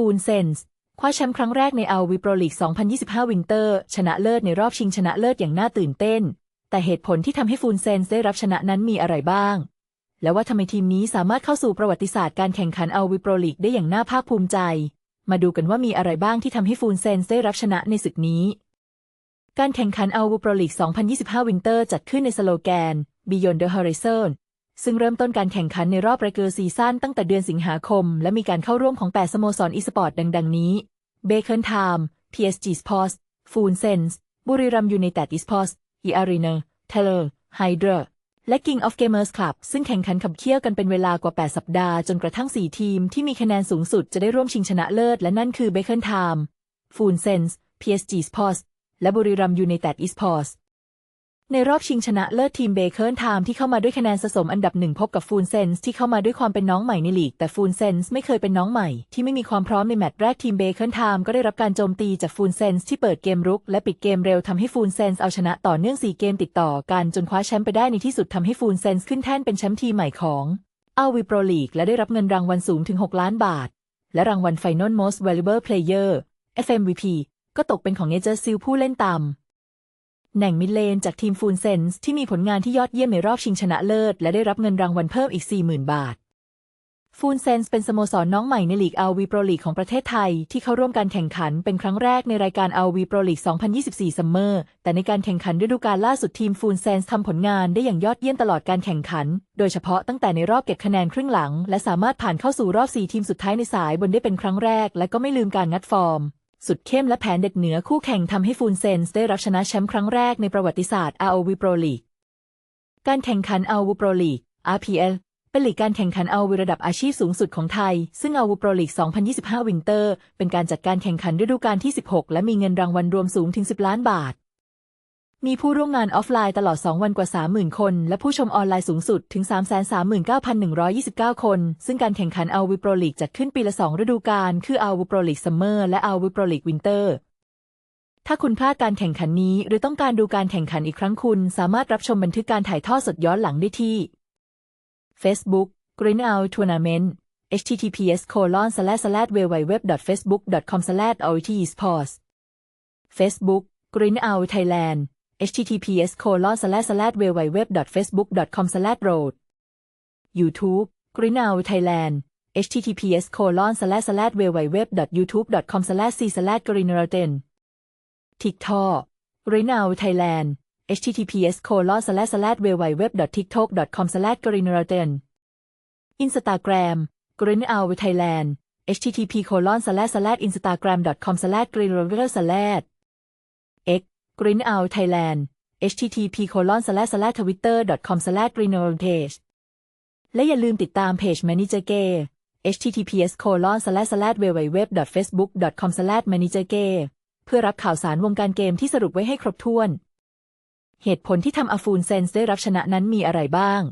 ฟูลเซนส์คว้าแชมป์ครั้งแรกในอาวีโปรลีก 2025 วินเตอร์ ชนะเลิศในรอบชิงชนะเลิศอย่างน่าตื่นเต้น แต่เหตุผลที่ทำให้ฟูลเซนส์ได้รับชนะนั้นมีอะไรบ้าง และว่าทำไมทีมนี้สามารถเข้าสู่ประวัติศาสตร์การแข่งขันอาวีโปรลีกได้อย่างน่าภาคภูมิใจ มาดูกันว่ามีอะไรบ้างที่ทำให้ฟูลเซนส์ได้รับชนะในศึกนี้ การแข่งขันอาวูโปรลีก 2025 วินเตอร์จัดขึ้นในสโลแกน Beyond the Horizon ซึ่งเริ่มต้นการแข่งขันในรอบเรเกอร์ซีซั่นตั้งแต่เดือนสิงหาคม และมีการเข้าร่วมของ 8 สโมสรอีสปอร์ตดัง ๆ นี้ b a c o n Time PSG Sports f u l s e n s บุรีรัมยูไนเต็ดอีสปอร์ตอีอารีเนาเทเลอร์ไฮเดรและ King of Gamers Club ซึ่งแข่งขันขับเคี่ยวกันเป็นเวลากว่า 8 สัปดาห์ จนกระทั่ง 4 ทีมที่มีคะแนนสูงสุดจะได้ร่วมชิงชนะเลิศ และนั่นคือ b a c o n Time f u l s e n s PSG Sports และบุรีรัมยูไนเต็ดอีสปอร์ต ในรอบชิงชนะเลิศทีมเบเคิลไทม์ที่เข้ามาด้วยคะแนนสะสมอันดับหนึ่งพบกับฟูลเซนส์ที่เข้ามาด้วยความเป็นน้องใหม่ในลีก แต่ฟูลเซนส์ไม่เคยเป็นน้องใหม่ ที่ไม่มีความพร้อมในแมตช์แรกทีมเบเคิลไทม์ก็ได้รับการโจมตีจากฟูลเซนส์ที่เปิดเกมรุกและปิดเกมเร็วทำให้ฟูลเซนส์เอาชนะต่อเนื่อง 4 เกมติดต่อกันจนคว้าแชมป์ไปได้ในที่สุดทำให้ฟูลเซนส์ขึ้นแท่นเป็นแชมป์ทีมใหม่ของอาวีโปรลีกและได้รับเงินรางวัลสูงถึง 6 ล้านบาท และรางวัล Final Most Valuable Player FMVP ก็ตกเป็นของเนเจอร์ซิลผู้เล่นตาม แหน่งมิดเลนจากทีมฟูลเซนส์ที่มีผลงานที่ยอดเยี่ยมในรอบชิงชนะเลิศ และได้รับเงินรางวัลเพิ่มอีก 40,000 บาท ฟูลเซนส์เป็นสโมสรน้องใหม่ในลีกอาวีโปรลีกของประเทศไทย ที่เข้าร่วมการแข่งขันเป็นครั้งแรกในรายการอาวีโปรลีก 2024 ซัมเมอร์ แต่ในการแข่งขันฤดูกาลล่าสุดทีมฟูลเซนส์ทำผลงานได้อย่างยอดเยี่ยมตลอดการแข่งขัน โดยเฉพาะตั้งแต่ในรอบเก็บคะแนนครึ่งหลัง และสามารถผ่านเข้าสู่รอบ 4 ทีมสุดท้ายในสายบนได้เป็นครั้งแรก และก็ไม่ลืมการงัดฟอร์ม สุดเข้มและแผนเด็ดเหนือคู่แข่งทำให้ฟูลเซนส์ได้รับชนะแชมป์ครั้งแรกในประวัติศาสตร์ ROV Pro League การแข่งขัน ROV Pro League RPL เป็นลีกการแข่งขันอาวีระดับอาชีพสูงสุดของไทย ซึ่งอาวูโปรลีก 2025 วินเตอร์ เป็นการจัดการแข่งขันฤดูกาลที่ 16 และมีเงินรางวัลรวมสูงถึง 10 ล้านบาท มีผู้ร่วมงานออฟไลน์ตลอด 2 วันกว่า 30,000 คน และผู้ชมออนไลน์สูงสุดถึง 339,129 คน ซึ่งการแข่งขันอาวิโปรลีกจัดขึ้นปีละ 2 ฤดูกาล คืออาวิโปรลีกซัมเมอร์และอาวิโปรลีกวินเตอร์ ถ้าคุณพลาดการแข่งขันนี้ หรือต้องการดูการแข่งขันอีกครั้งคุณ สามารถรับชมบันทึกการถ่ายทอดสดย้อนหลังได้ที่ Facebook Green Out Tournament https colon slash slash www.facebook.com slash sports Facebook Green Out Thailand https colon slash slash www.facebook.com slash road YouTube Greenhow Thailand https colon slash slash www.youtube.com slash c slash greenroten TikTok Greenhow Thailand https colon slash slash www.tiktok.com slash greenroten Instagram Greenhow Thailand http colon slash slash instagram.com slash greenroten slash x Green Out Thailand http colon slash slash twitter com slash greenoutage และอย่าลืมติดตามเพจ Manager g a y https colon slash slash www facebook com slash manager g a y เพื่อรับข่าวสารวงการเกมที่สรุปไว้ให้ครบถ้วน เหตุผลที่ทำอาฟูนเซนส์ได้รับชนะนั้นมีอะไรบ้าง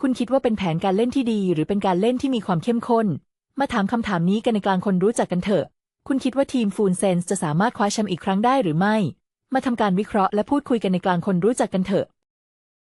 คุณคิดว่าเป็นแผนการเล่นที่ดี หรือเป็นการเล่นที่มีความเข้มข้น มาถามคำถามนี้กันในกลางคนรู้จักกันเถอะ คุณคิดว่าทีมฟูนเซนส์จะสามารถคว้าแชมป์อีกครั้งได้หรือไม่ มาทำการวิเคราะห์และพูดคุยกันในกลางคนรู้จักกันเถอะ